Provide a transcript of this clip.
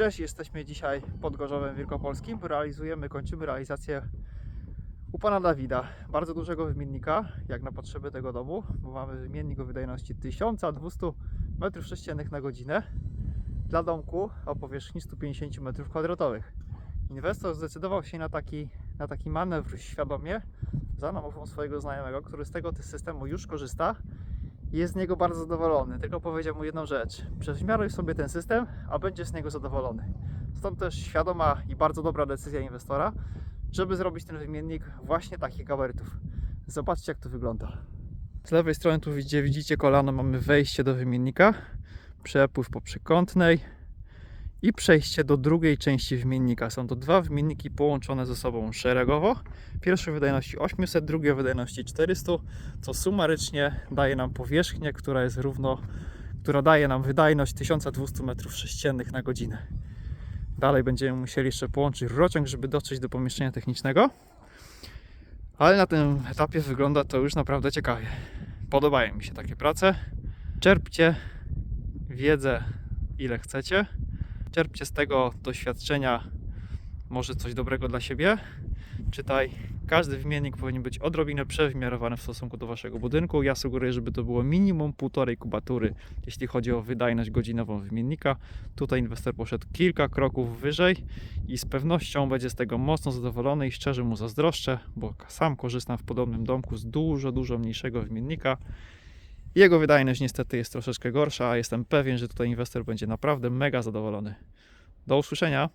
Cześć, jesteśmy dzisiaj pod Gorzowem Wielkopolskim. Realizujemy, kończymy realizację u pana Dawida bardzo dużego wymiennika, jak na potrzeby tego domu, bo mamy wymiennik o wydajności 1200 m3 na godzinę dla domku o powierzchni 150 m2. Inwestor zdecydował się na taki, na taki manewr świadomie za namową swojego znajomego, który z tego systemu już korzysta jest z niego bardzo zadowolony. Tylko powiedział mu jedną rzecz: prześmiaruj sobie ten system, a będziesz z niego zadowolony. Stąd też świadoma i bardzo dobra decyzja inwestora, żeby zrobić ten wymiennik właśnie takich gabarytów. Zobaczcie, jak to wygląda. Z lewej strony, tu gdzie widzicie kolano, mamy wejście do wymiennika, przepływ po przekątnej i przejście do drugiej części wymiennika. Są to dwa wymienniki połączone ze sobą szeregowo. Pierwszy wydajności 800, drugi o wydajności 400, co sumarycznie daje nam powierzchnię, która jest równo, która daje nam wydajność 1200 m3 na godzinę. Dalej będziemy musieli jeszcze połączyć rurociąg, żeby dotrzeć do pomieszczenia technicznego. Ale na tym etapie wygląda to już naprawdę ciekawie. Podobają mi się takie prace. Czerpcie wiedzę ile chcecie. Czerpcie z tego doświadczenia może coś dobrego dla siebie. Czytaj, każdy wymiennik powinien być odrobinę przewymiarowany w stosunku do waszego budynku. Ja sugeruję, żeby to było minimum 1,5 kubatury, jeśli chodzi o wydajność godzinową wymiennika. Tutaj inwestor poszedł kilka kroków wyżej i z pewnością będzie z tego mocno zadowolony i szczerze mu zazdroszczę, bo sam korzystam w podobnym domku z dużo, dużo mniejszego wymiennika. Jego wydajność niestety jest troszeczkę gorsza, a jestem pewien, że tutaj inwestor będzie naprawdę mega zadowolony. Do usłyszenia.